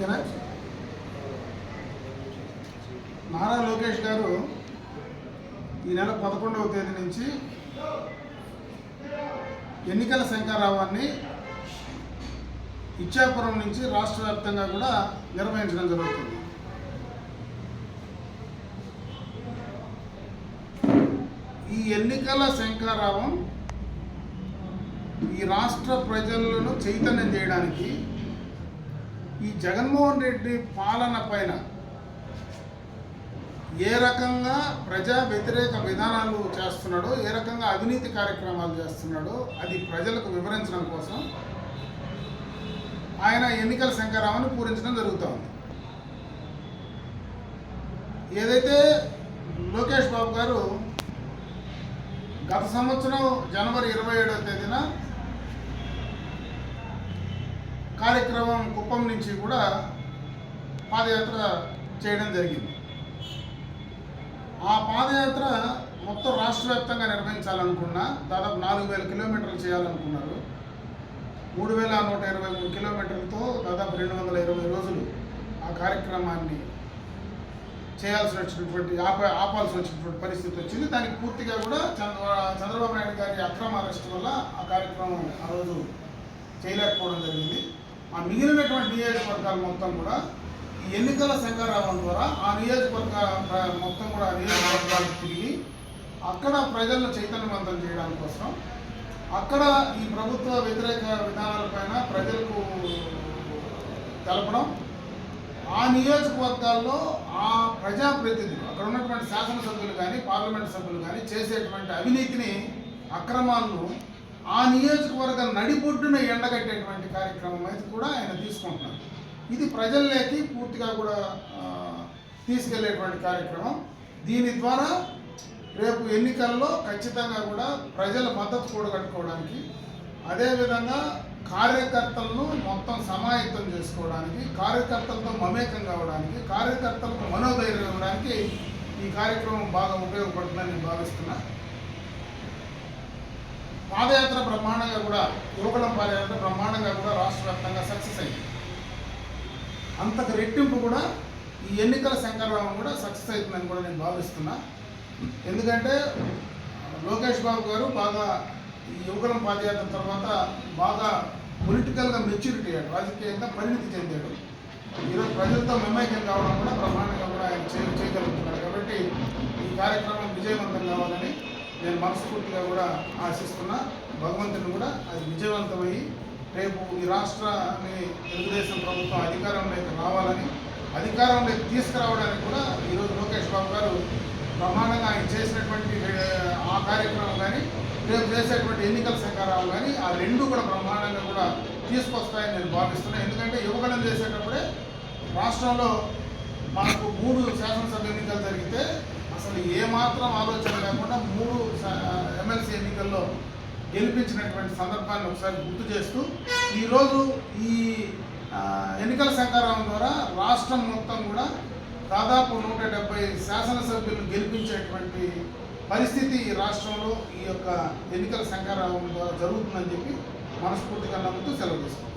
ఓకేనా? నారా లోకేష్ గారు ఈ నెల పదకొండవ తేదీ నుంచి ఎన్నికల శంకరావాన్ని ఇచ్చాపురం నుంచి రాష్ట్ర వ్యాప్తంగా కూడా నిర్వహించడం జరుగుతుంది. ఈ ఎన్నికల శంకారావం ఈ రాష్ట్ర ప్రజలను చైతన్యం చేయడానికి ఈ జగన్మోహన్ రెడ్డి పాలన పైన ఏ రకంగా ప్రజా వ్యతిరేక విధానాలు చేస్తున్నాడో ఏ రకంగా అవినీతి కార్యక్రమాలు చేస్తున్నాడో అది ప్రజలకు వివరించడం కోసం ఆయన ఎన్నికల శంకరామని పూరించడం జరుగుతూ ఉంది. ఏదైతే లోకేష్ బాబు గారు గత సంవత్సరం జనవరి ఇరవై ఏడవ తేదీన కార్యక్రమం కుప్పం నుంచి కూడా పాదయాత్ర చేయడం జరిగింది. ఆ పాదయాత్ర మొత్తం రాష్ట్ర వ్యాప్తంగా నిర్వహించాలనుకున్నా దాదాపు నాలుగు వేల కిలోమీటర్లు చేయాలనుకున్నారు. మూడు వేల నూట ఇరవై మూడు కిలోమీటర్లతో దాదాపు రెండు వందల ఇరవై రోజులు ఆ కార్యక్రమాన్ని చేయాల్సి వచ్చినటువంటి ఆప ఆపాల్సి వచ్చినటువంటి పరిస్థితి వచ్చింది. దానికి పూర్తిగా కూడా చంద్ర చంద్రబాబు నాయుడు గారి అక్రమ అరెస్ట్ వల్ల ఆ కార్యక్రమం ఆ రోజు చేయలేకపోవడం జరిగింది. ఆ మిగిలినటువంటి నియోజకవర్గాలు మొత్తం కూడా ఈ ఎన్నికల శంకరావం ద్వారా ఆ నియోజకవర్గ మొత్తం కూడా ఆ నియోజకవర్గాలకు తిరిగి అక్కడ ప్రజలను చైతన్యవంతం చేయడం కోసం అక్కడ ఈ ప్రభుత్వ వ్యతిరేక విధానాలపైన ప్రజలకు తెలపడం ఆ నియోజకవర్గాల్లో ఆ ప్రజాప్రతినిధులు అక్కడ ఉన్నటువంటి శాసనసభ్యులు కానీ పార్లమెంట్ సభ్యులు కానీ చేసేటువంటి అవినీతిని అక్రమాలను ఆ నియోజకవర్గం నడిబొడ్డున ఎండగట్టేటువంటి కార్యక్రమం అయితే కూడా ఆయన తీసుకుంటున్నారు. ఇది ప్రజల్లోకి పూర్తిగా కూడా తీసుకెళ్ళేటువంటి కార్యక్రమం. దీని ద్వారా రేపు ఎన్నికల్లో ఖచ్చితంగా కూడా ప్రజల మద్దతు కూడగట్టుకోవడానికి అదేవిధంగా కార్యకర్తలను మొత్తం సమాయత్తం చేసుకోవడానికి కార్యకర్తలతో మమేకం కావడానికి కార్యకర్తలకు మనోధైర్యం ఇవ్వడానికి ఈ కార్యక్రమం బాగా ఉపయోగపడుతుందని నేను పాదయాత్ర బ్రహ్మాండంగా కూడా యువకులం పాదయాత్ర బ్రహ్మాండంగా కూడా రాష్ట్ర వ్యాప్తంగా సక్సెస్ అయింది అంతకు రెట్టింపు కూడా ఈ ఎన్నికల శంకరరావం కూడా సక్సెస్ అవుతుందని కూడా నేను భావిస్తున్నా. ఎందుకంటే లోకేష్ బాబు గారు బాగా ఈ యువకులం పాదయాత్ర తర్వాత బాగా పొలిటికల్గా మెచ్యూరిటీ అయ్యాడు రాజకీయంగా పరిణితి చెందాడు. ఈరోజు ప్రజలతో మమైక్యం కావడం కూడా బ్రహ్మాండంగా కూడా ఆయన చేయగలుగుతున్నాడు. కాబట్టి ఈ కార్యక్రమం విజయవంతంగా నేను మనస్ఫూర్తిగా కూడా ఆశిస్తున్నా. భగవంతుని కూడా అది విజయవంతమై రేపు ఈ రాష్ట్రాన్ని తెలుగుదేశం ప్రభుత్వం అధికారంలోకి రావాలని అధికారంలోకి తీసుకురావడానికి కూడా ఈరోజు లోకేష్ బాబు గారు బ్రహ్మాండంగా ఆయన చేసినటువంటి ఆ కార్యక్రమం కానీ రేపు చేసేటువంటి ఎన్నికల సంకారాలు కానీ ఆ రెండు కూడా బ్రహ్మాండంగా కూడా తీసుకొస్తాయని నేను భావిస్తున్నాను ఎందుకంటే యువగణం చేసేటప్పుడే రాష్ట్రంలో మనకు మూడు శాసనసభ ఎన్నికలు జరిగితే అసలు ఏమాత్రం ఆలోచన లేకుండా మూడు ఎమ్మెల్సీ ఎన్నికల్లో గెలిపించినటువంటి సందర్భాన్ని ఒకసారి గుర్తు చేస్తూ ఈరోజు ఈ ఎన్నికల సంకారం ద్వారా రాష్ట్రం మొత్తం కూడా దాదాపు నూట డెబ్బై శాసనసభ్యులు గెలిపించేటువంటి పరిస్థితి ఈ రాష్ట్రంలో ఈ యొక్క ఎన్నికల సంకారం ద్వారా జరుగుతుందని చెప్పి మనస్ఫూర్తిగా నమ్ముతూ సెలవు తీసుకుంటాం